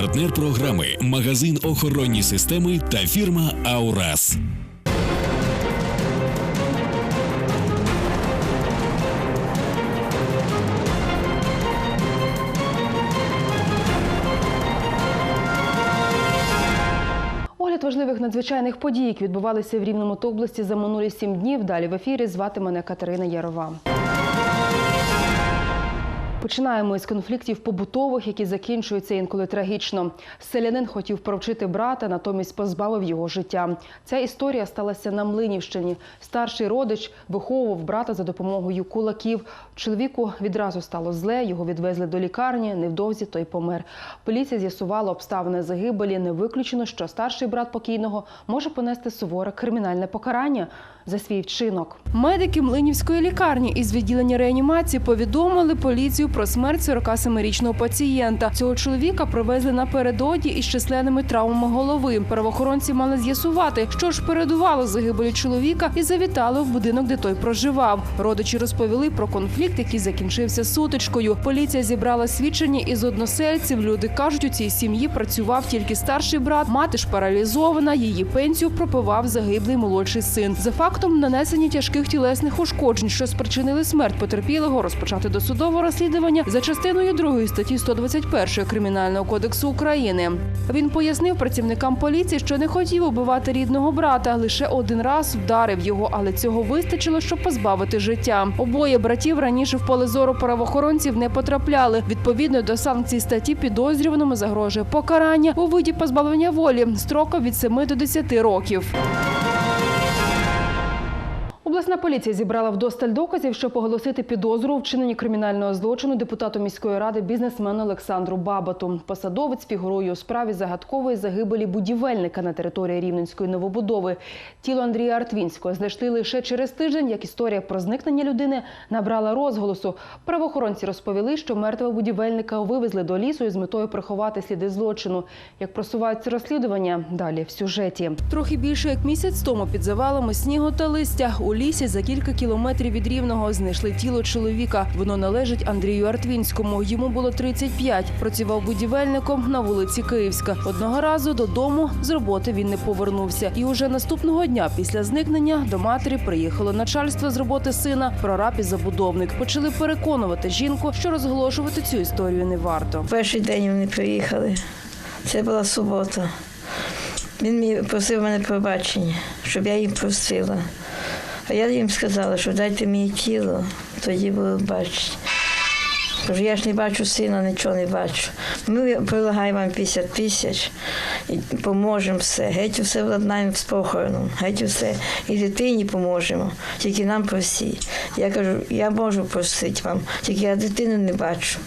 Партнер програми магазин охоронні системи та фірма Аурас. Огляд важливих надзвичайних подій, які відбувалися в Рівному та області за минулі сім днів. Далі в ефірі звати мене Катерина Ярова. Починаємо із конфліктів побутових, які закінчуються інколи трагічно. Селянин хотів провчити брата, натомість позбавив його життя. Ця історія сталася на Млинівщині. Старший родич виховував брата за допомогою кулаків. Чоловіку відразу стало зле, його відвезли до лікарні. Невдовзі той помер. Поліція з'ясувала обставини загибелі. Не виключено, що старший брат покійного може понести суворе кримінальне покарання за свій вчинок. Медики Млинівської лікарні із відділення реанімації повідомили поліцію про смерть 47-річного пацієнта. Цього чоловіка привезли напередодні із численними травмами голови. Правоохоронці мали з'ясувати, що ж передувало загибелі чоловіка, і завітали в будинок, де той проживав. Родичі розповіли про конфлікт, який закінчився сутичкою. Поліція зібрала свідчення із односельців. Люди кажуть, у цій сім'ї працював тільки старший брат, мати ж паралізована. Її пенсію пропивав загиблий молодший син. За фактом нанесення тяжких тілесних ушкоджень, що спричинили смерть потерпілого, розпочати досудове розслідування за частиною 2 статті 121 Кримінального кодексу України. Він пояснив працівникам поліції, що не хотів убивати рідного брата, лише один раз вдарив його, але цього вистачило, щоб позбавити життя. Обоє братів раніше в поле зору правоохоронців не потрапляли. Відповідно до санкцій статті підозрюваному загрожує покарання у виді позбавлення волі строком від 7 до 10 років. Обласна поліція зібрала вдосталь доказів, щоб оголосити підозру у вчиненні кримінального злочину депутату міської ради бізнесмену Олександру Бабату. Посадовець фігурує у справі загадкової загибелі будівельника на території Рівненської новобудови. Тіло Андрія Артвінського знайшли лише через тиждень, як історія про зникнення людини набрала розголосу. Правоохоронці розповіли, що мертвого будівельника вивезли до лісу із метою приховати сліди злочину. Як просуваються розслідування, далі в сюжеті. Трохи більше як місяць тому під завалами снігу та листя у лісі за кілька кілометрів від рівного знайшли тіло чоловіка. Воно належить Андрію Артвінському. Йому було 35. Працював будівельником на вулиці Київська. Одного разу додому з роботи він не повернувся. І уже наступного дня після зникнення до матері приїхало начальство з роботи сина, прораб і забудовник. Почали переконувати жінку, що розголошувати цю історію не варто. Перший день вони приїхали. Це була субота. Він просив мене пробачення, щоб я їм простила. А я їм сказала, що дайте мені тіло, тоді буду бачити. Кажу, я ж не бачу сина, нічого не бачу. Ми прилагаємо вам 50 тисяч і поможемо все. Геть усе владнаємо з похороном, геть усе. І дитині поможемо. Тільки нам простіть. Я кажу, я можу простити вам, тільки я дитину не бачу.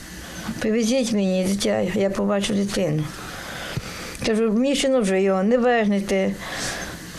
Привезіть мені дитя, я побачу дитину. Кажу, мішано вже його, не вернете.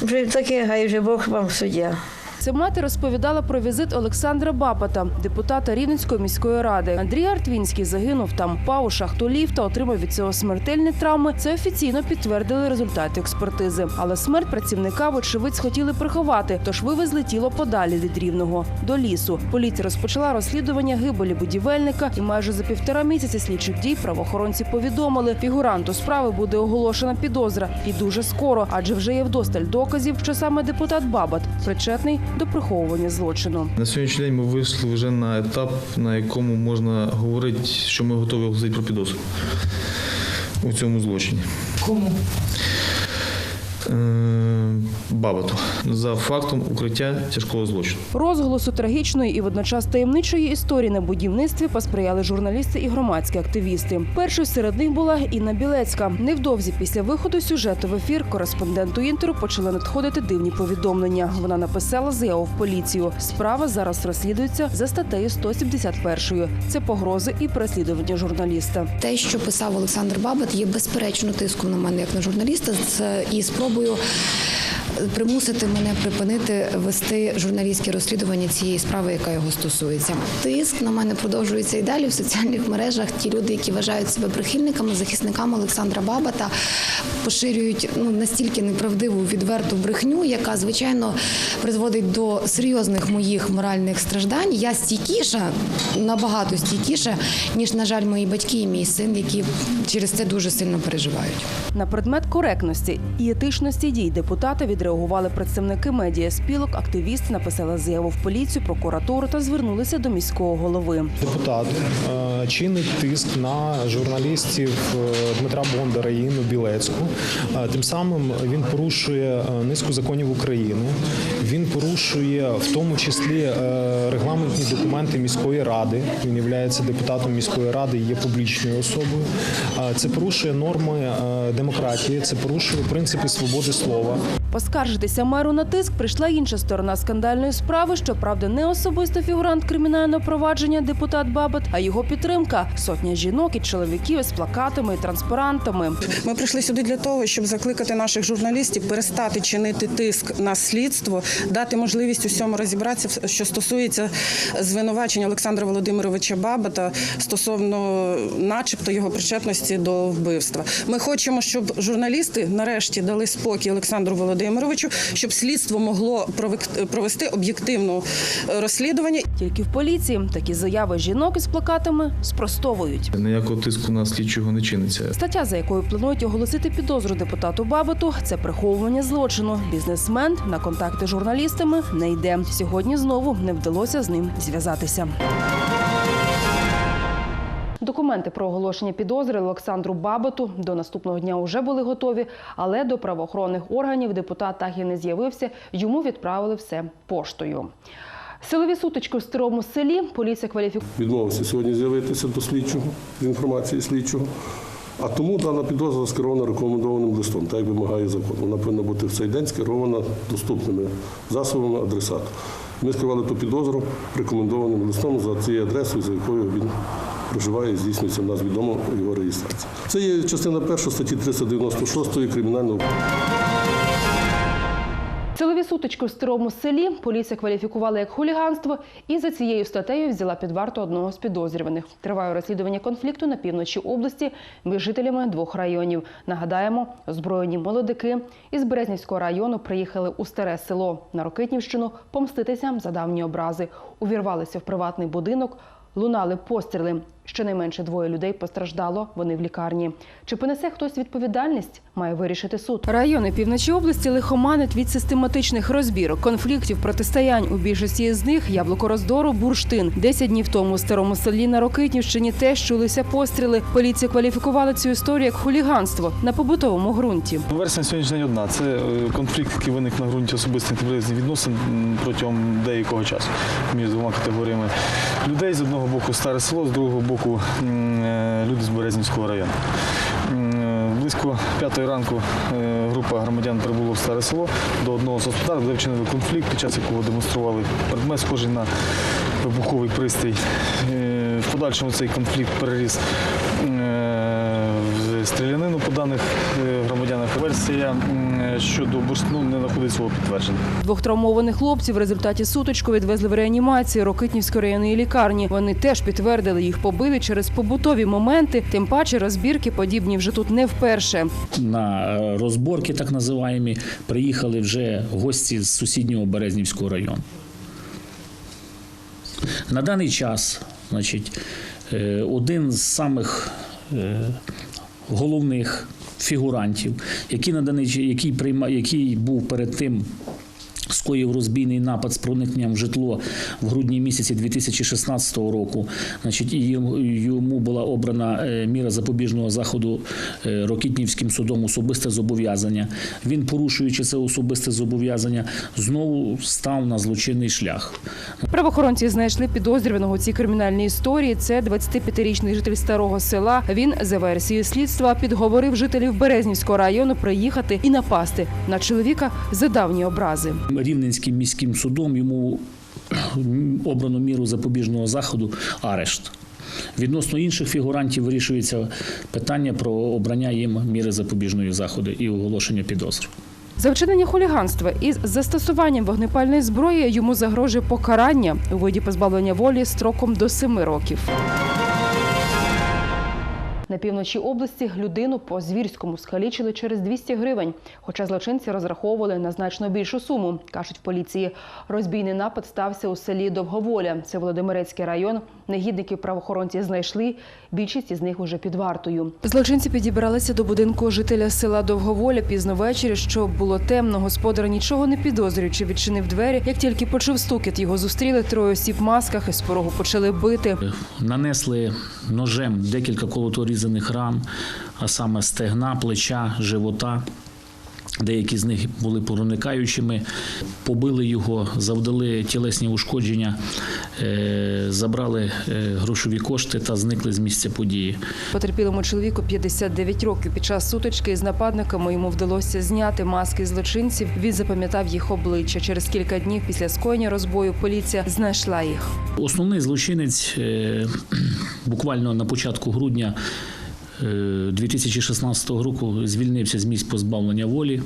Вже таке, хай вже Бог вам суддя. Це мати розповідала про візит Олександра Бапата, депутата Рівненської міської ради. Андрій Артвінський загинув там. Впав у шахту ліфта, отримав від цього смертельні травми. Це офіційно підтвердили результати експертизи. Але смерть працівника, вочевидь, хотіли приховати, тож вивезли тіло подалі від рівного до лісу. Поліція розпочала розслідування гибелі будівельника, і майже за півтора місяці слідчих дій правоохоронці повідомили, фігуранту справи буде оголошена підозра і дуже скоро, адже вже є вдосталь доказів, що саме депутат Бабат причетний до приховування злочину. На сьогоднішній день ми вийшли вже на етап, на якому можна говорити, що ми готові оголосити про підозру у цьому злочині. Кому? Е, Бабату за фактом укриття тяжкого злочину. Розголосу трагічної і водночас таємничої історії на будівництві посприяли журналісти і громадські активісти. Першою серед них була Інна Білецька. Невдовзі після виходу сюжету в ефір кореспонденту інтеру почали надходити дивні повідомлення. Вона написала заяву в поліцію. Справа зараз розслідується за статтею 171. Це погрози і переслідування журналіста. Те, що писав Олександр Бабат, є безперечно тиском на мене як на журналіста з і спробою примусити мене припинити вести журналістське розслідування цієї справи, яка його стосується. Тиск на мене продовжується і далі в соціальних мережах. Ті люди, які вважають себе прихильниками, захисниками Олександра Бабата, поширюють ну настільки неправдиву відверту брехню, яка звичайно призводить до серйозних моїх моральних страждань. Я стійкіша, набагато стійкіша, ніж, на жаль, мої батьки і мій син, які через це дуже сильно переживають. На предмет коректності і етичності дій депутата відреагували представники медіаспілок, активісти написали заяву в поліцію, прокуратуру та звернулися до міського голови. Депутат е, чинить тиск на журналістів е, Дмитра Бондара і Інну Білецьку. Е, Тим самим він порушує низку законів України. Він порушує в тому числі регламентні документи міської ради. Він є депутатом міської ради і є публічною особою. Це порушує норми демократії, це порушує принципи свободи слова. Поскаржитися меру на тиск прийшла інша сторона скандальної справи. Щоправда, не особисто фігурант кримінального провадження депутат Бабат, а його підтримка сотня жінок і чоловіків з плакатами і транспарантами. Ми прийшли сюди для того, щоб закликати наших журналістів перестати чинити тиск на слідство, дати можливість усьому розібратися, що стосується звинувачення Олександра Володимировича Бабата стосовно, начебто, його причетності до вбивства. Ми хочемо, щоб журналісти нарешті дали спокій Олександру Володимировичу, щоб слідство могло провести об'єктивне розслідування Тільки в поліції такі заяви жінок із плакатами спростовують. Ніякого тиску на слідчого не чиниться. Стаття, за якою планують оголосити підозру депутату Бабату, це приховування злочину. Бізнесмен на контакти з журналістами не йде. Сьогодні знову не вдалося з ним зв'язатися. Документи про оголошення підозри Олександру Бабату до наступного дня вже були готові, але до правоохоронних органів депутат так і не з'явився. Йому відправили все поштою. Силові сутички в старому селі поліція кваліфікує. відмовився сьогодні з'явитися до слідчого з інформації слідчого. А тому дана підозра скерована рекомендованим листом, так як вимагає закон. Вона повинна бути в цей день скерована доступними засобами адресату. Ми скривали ту підозру рекомендованим листом за цією адресою, за якою він проживає і здійснюється в нас відомо його реєстрація. Це є частина перша статті 396 кримінального Силові сутички в старому селі поліція кваліфікувала як хуліганство і за цією статтею взяла під варту одного з підозрюваних. Триває розслідування конфлікту на півночі області між жителями двох районів. Нагадаємо, озброєні молодики із Березнівського району приїхали у старе село на Рокитнівщину помститися за давні образи. Увірвалися в приватний будинок. Лунали постріли. Щонайменше двоє людей постраждало. Вони в лікарні. Чи понесе хтось відповідальність? Має вирішити суд. Райони півночі області лихоманять від систематичних розбірок, конфліктів, протистоянь. У більшості з них яблуко роздору, бурштин. Десять днів тому у старому селі на Рокитнівщині теж чулися постріли. Поліція кваліфікувала цю історію як хуліганство на побутовому ґрунті. Версія на сьогоднішній день одна. Це е, конфлікт, який виник на ґрунті особистих неприязних відносин протягом деякого часу між двома категоріями людей. З одного боку старе село, з другого боку м, е, люди з Березнівського району. Е, Близько п'ятої ранку е, група громадян прибула в старе село до одного з господарств, де вчинили конфлікт, під час якого демонстрували предмет, схожий на вибуховий пристрій. В подальшому цей конфлікт переріс в стрілянину по даних громадянах. Версія щодо бурштину не знаходить свого підтвердження. Двох травмованих хлопців в результаті сутичку відвезли в реанімацію Рокитнівської районної лікарні. Вони теж підтвердили, їх побили через побутові моменти. Тим паче розбірки подібні вже тут не вперше. на е, розборки, так називаємо, приїхали вже гості з сусіднього Березнівського району. На даний час, значить, е, один з самих е, головних фігурантів, який на даний який прийма, який був перед тим. Скоїв розбійний напад з проникненням в житло в грудні місяці 2016 року. Значить, і йому- була обрана е, міра запобіжного заходу е, Рокітнівським судом особисте зобов'язання. Він, порушуючи це особисте зобов'язання, знову став на злочинний шлях. Правоохоронці знайшли підозрюваного цій кримінальній історії. Це 25-річний житель старого села. Він за версією слідства підговорив жителів Березнівського району приїхати і напасти на чоловіка за давні образи. Рівненським міським судом йому обрано міру запобіжного заходу арешт. Відносно інших фігурантів вирішується питання про обрання їм міри запобіжної заходу і оголошення підозр. За вчинення хуліганства із застосуванням вогнепальної зброї йому загрожує покарання у виді позбавлення волі строком до семи років. На півночі області людину по звірському скалічили через 200 гривень. Хоча злочинці розраховували на значно більшу суму, кажуть в поліції. Розбійний напад стався у селі Довговоля. Це Володимирецький район. Негідників правоохоронці знайшли. Більшість із них уже під вартою. Злочинці підібралися до будинку жителя села Довговоля пізно ввечері. Що було темно, господар нічого не підозрюючи, відчинив двері. Як тільки почув стукіт, його зустріли троє осіб в масках і з порогу почали бити. Нанесли ножем декілька колоторізаних ран, а саме стегна, плеча, живота. Деякі з них були проникаючими, побили його, завдали тілесні ушкодження, е, забрали е, грошові кошти та зникли з місця події. Потерпілому чоловіку 59 років. Під час сутички з нападниками йому вдалося зняти маски злочинців. Він запам'ятав їх обличчя. Через кілька днів після скоєння розбою поліція знайшла їх. Основний злочинець е, буквально на початку грудня е, 2016 року звільнився з місць позбавлення волі.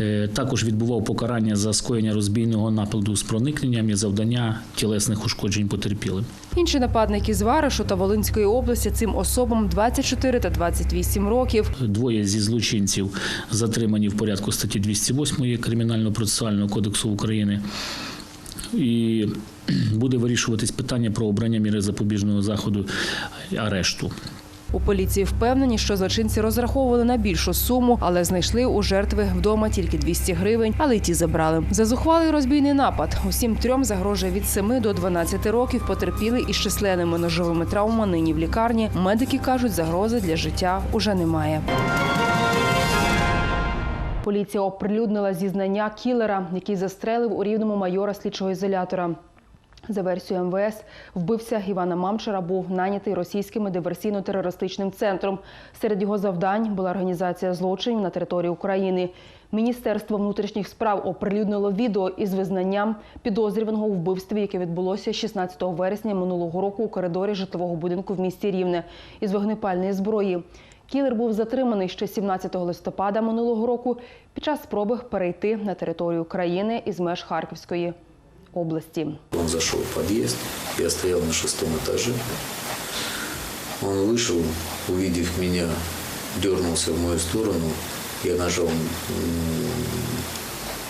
Е, Також відбував покарання за скоєння розбійного нападу з проникненням і завдання тілесних ушкоджень потерпілим. Інші нападники з Варишу та Волинської області цим особам 24 та 28 років. Двоє зі злочинців затримані в порядку статті 208 Кримінально-процесуального кодексу України. І буде вирішуватись питання про обрання міри запобіжного заходу арешту. У поліції впевнені, що злочинці розраховували на більшу суму, але знайшли у жертви вдома тільки 200 гривень, але й ті забрали. За зухвалий розбійний напад усім трьом загрожує від 7 до 12 років. Потерпіли із численними ножовими травмами. Нині в лікарні. Медики кажуть, загрози для життя уже немає. Поліція оприлюднила зізнання кілера, який застрелив у рівному майора слідчого ізолятора. За версією МВС, вбивця Івана Мамчера був нанятий російським диверсійно-терористичним центром. Серед його завдань була організація злочинів на території України. Міністерство внутрішніх справ оприлюднило відео із визнанням підозрюваного у вбивстві, яке відбулося 16 вересня минулого року у коридорі житлового будинку в місті Рівне із вогнепальної зброї. Кілер був затриманий ще 17 листопада минулого року під час спроби перейти на територію країни із меж Харківської області. Он зашел в подъезд, я стоял на шестом этаже. Он вышел, увидев меня, дернулся в мою сторону. Я нажал, м,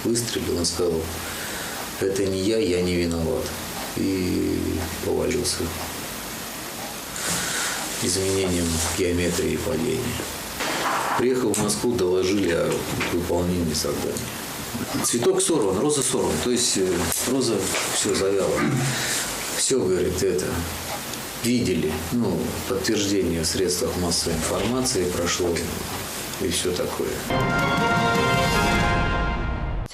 выстрелил, он сказал, это не я, я не виноват. И повалился Изменением геометрии падения. Приехал в Москву, доложили о выполнении задания. Цветок сорван, роза сорван. То есть э, роза все завяла. Все, говорит, это видели. Ну, подтверждение в средствах массовой информации прошло и все такое.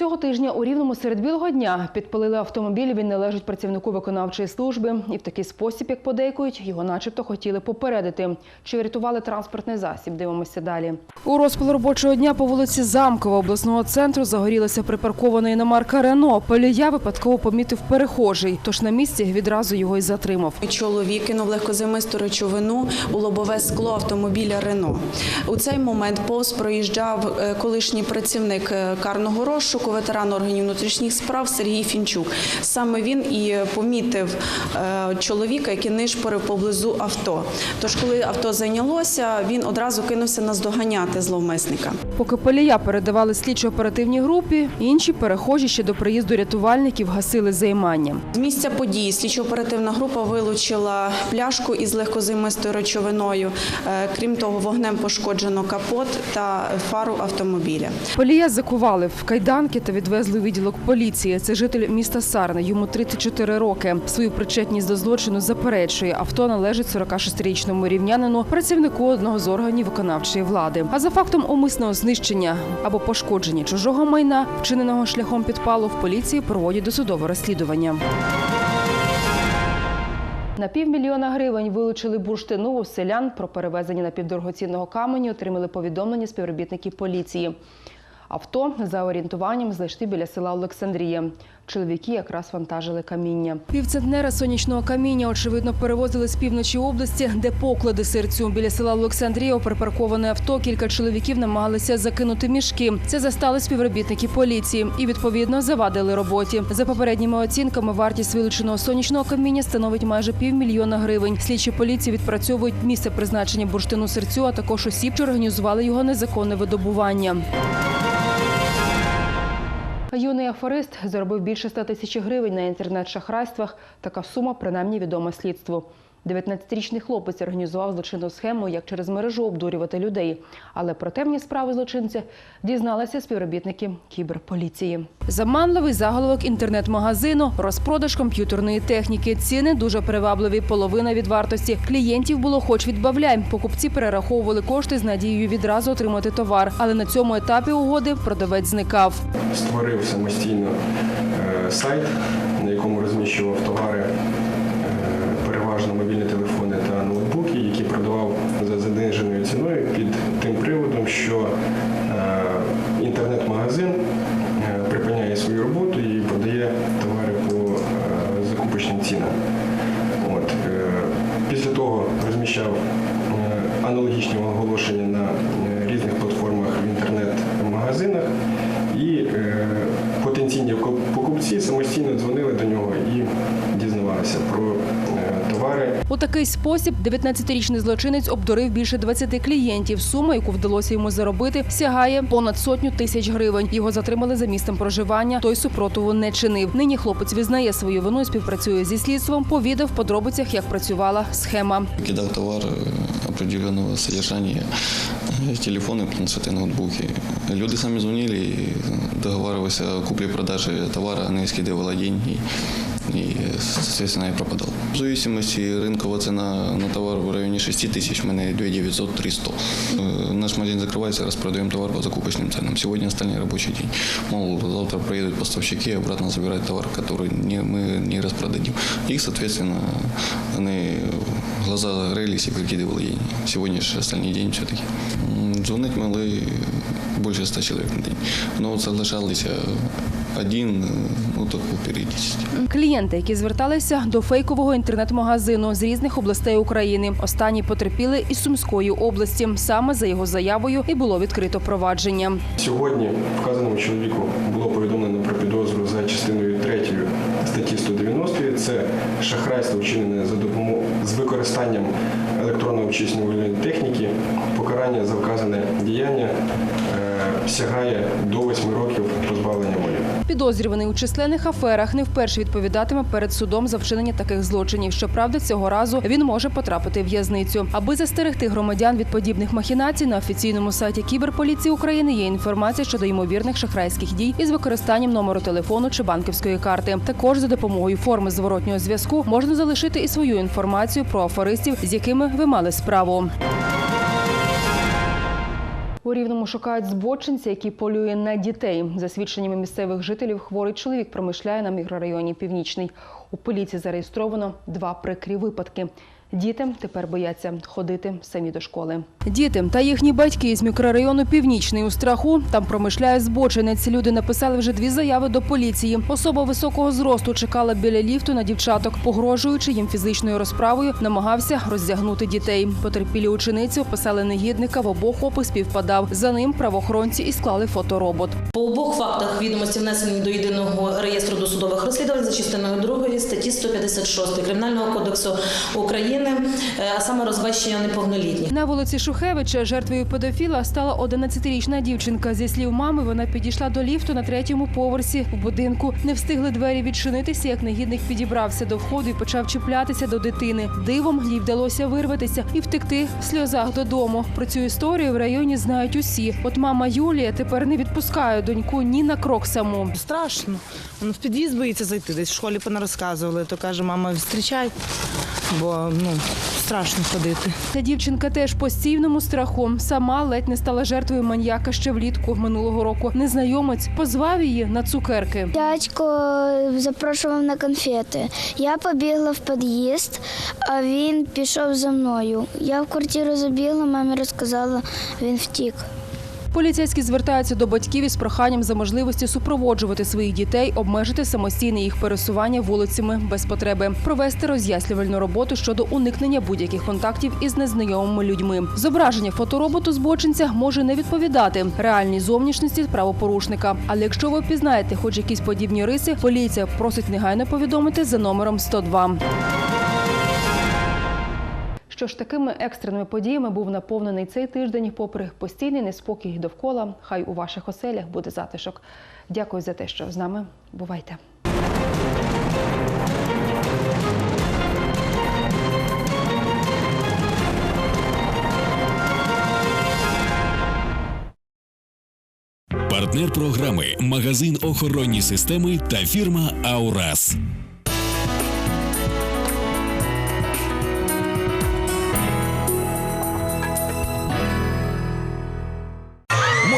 Цього тижня у Рівному серед білого дня підпалили автомобіль. Він належить працівнику виконавчої служби. І в такий спосіб, як подейкують, його начебто хотіли попередити. Чи врятували транспортний засіб? Дивимося далі. У розпал робочого дня по вулиці Замкова обласного центру загорілася припаркована іномарка Рено. Полія випадково помітив перехожий, тож на місці відразу його й затримав. Чоловік кинув легкозаймисту речовину у лобове скло автомобіля Рено. У цей момент повз проїжджав е, колишній працівник е, карного розшуку, ветеран органів внутрішніх справ Сергій Фінчук. Саме він і помітив е, чоловіка, який нишпорив поблизу авто. Тож, коли авто зайнялося, він одразу кинувся наздоганяти зловмисника. Поки полія передавали слідчо-оперативній групі, інші перехожі ще до приїзду рятувальників гасили займання. З місця події слідчо-оперативна група вилучила пляшку із легкозаймистою речовиною. Е, Крім того, вогнем пошкоджено капот та фару автомобіля. Полія закували в кайданки та відвезли у відділок поліції. Це житель міста Сарна. Йому 34 роки. Свою причетність до злочину заперечує. Авто належить 46-річному рівнянину, працівнику одного з органів виконавчої влади. А за фактом умисного знищення або пошкодження чужого майна, вчиненого шляхом підпалу, в поліції проводять досудове розслідування. На півмільйона гривень вилучили бурштину у селян. Про перевезення напівдорогоцінного каменю отримали повідомлення співробітники поліції. Авто за орієнтуванням знайшли біля села Олександрія. Чоловіки якраз вантажили каміння. Півцентнера сонячного каміння, очевидно, перевозили з півночі області, де поклади серцю. Біля села Олександрія припарковане авто. Кілька чоловіків намагалися закинути мішки. Це застали співробітники поліції і відповідно завадили роботі. За попередніми оцінками, вартість вилученого сонячного каміння становить майже півмільйона гривень. Слідчі поліції відпрацьовують місце призначення бурштину серцю, а також осіб, що організували його незаконне видобування. Юний аферист заробив більше 100 тисяч гривень на інтернет-шахрайствах. Така сума принаймні відома слідству. 19-річний хлопець організував злочинну схему, як через мережу обдурювати людей. Але про темні справи злочинця дізналися співробітники кіберполіції. Заманливий заголовок інтернет-магазину, розпродаж комп'ютерної техніки. Ціни дуже привабливі, половина від вартості. Клієнтів було хоч відбавляй. Покупці перераховували кошти з надією відразу отримати товар. Але на цьому етапі угоди продавець зникав. створив самостійно е, сайт, на якому розміщував товари, розміщав е, аналогічні оголошення на е, різних платформах в інтернет-магазинах, і е, потенційні покупці самостійно дзвонили до нього і дізнавалися про е, товари. У такий спосіб 19-річний злочинець обдурив більше 20 клієнтів. Сума, яку вдалося йому заробити, сягає понад сотню тисяч гривень. Його затримали за місцем проживання. Той супротиву не чинив. Нині хлопець визнає свою вину, і співпрацює зі слідством. Повідав в подробицях, як працювала схема. кидал товар э, определенного содержания, э, телефоны, планшеты, ноутбуки. Люди сами звонили и договаривались о купле-продаже товара, она скидывала деньги и, соответственно, я пропадал. В зависимости рынковая цена на товар в районе 6 тысяч, у меня 2 900, 300. Э, Наш магазин закрывается, распродаем товар по закупочным ценам. Сегодня остальной рабочий день. Мол, завтра приедут поставщики и обратно забирать товар, который не, мы не распродадим. И, соответственно, они глаза загорелись и выкидывали деньги. Сегодня же остальной день все-таки. М, Звонить больше ста человек на день. Но вот соглашались э, один, э, ну, только в. Клієнти, які зверталися до фейкового інтернет-магазину з різних областей України. Останні потерпіли із Сумської області. Саме за його заявою і було відкрито провадження. Сьогодні вказаному чоловіку було повідомлено про підозру за частиною 3 статті 190. Це шахрайство вчинене за допомогою з використанням електронно-обчислювальної техніки. Покарання за вказане діяння сягає до 8 років позбавлення волі. Підозрюваний у численних аферах не вперше відповідатиме перед судом за вчинення таких злочинів. Щоправда, цього разу він може потрапити в в'язницю. Аби застерегти громадян від подібних махінацій, на офіційному сайті кіберполіції України є інформація щодо ймовірних шахрайських дій із використанням номеру телефону чи банківської карти. Також за допомогою форми зворотнього зв'язку можна залишити і свою інформацію про аферистів, з якими ви мали справу. У Рівному шукають збочинця, який полює на дітей. За свідченнями місцевих жителів, хворий чоловік промишляє на мікрорайоні Північний. У поліції зареєстровано два прикрі випадки. Діти тепер бояться ходити самі до школи. Діти та їхні батьки з мікрорайону Північний у страху там промишляє збочинець. Люди написали вже дві заяви до поліції. Особа високого зросту чекала біля ліфту на дівчаток, погрожуючи їм фізичною розправою, намагався роздягнути дітей. Потерпілі учениці описали негідника. В обох опис співпадав. За ним правоохоронці і склали фоторобот. По обох фактах відомості внесені до єдиного реєстру досудових розслідувань за частиною 2 статті 156 Кримінального кодексу України, е, а саме розбещення неповнолітніх. На вулиці Шухевича жертвою педофіла стала 11-річна дівчинка. Зі слів мами, вона підійшла до ліфту на третьому поверсі в будинку. Не встигли двері відчинитися, як негідник підібрався до входу і почав чіплятися до дитини. Дивом їй вдалося вирватися і втекти в сльозах додому. Про цю історію в районі знають усі. От мама Юлія тепер не відпускає доньку ні на крок саму. Страшно. Він в під'їзд боїться зайти, десь в школі понарозказували, то каже, мама, зустрічай, бо ну, страшно ходити. Ця дівчинка теж постійному страху. Сама ледь не стала жертвою маньяка ще влітку минулого року. Незнайомець позвав її на цукерки. Дядько запрошував на конфети. Я побігла в під'їзд, а він пішов за мною. Я в квартиру забігла, мамі розказала, він втік. Поліцейські звертаються до батьків із проханням за можливості супроводжувати своїх дітей, обмежити самостійне їх пересування вулицями без потреби, провести роз'яснювальну роботу щодо уникнення будь-яких контактів із незнайомими людьми. Зображення фотороботу збочинця може не відповідати реальній зовнішності правопорушника. Але якщо ви впізнаєте хоч якісь подібні риси, поліція просить негайно повідомити за номером 102. Що ж такими екстреними подіями був наповнений цей тиждень, попри постійний неспокій довкола. Хай у ваших оселях буде затишок. Дякую за те, що з нами. Бувайте. Партнер програми магазин охоронні системи та фірма Аурас.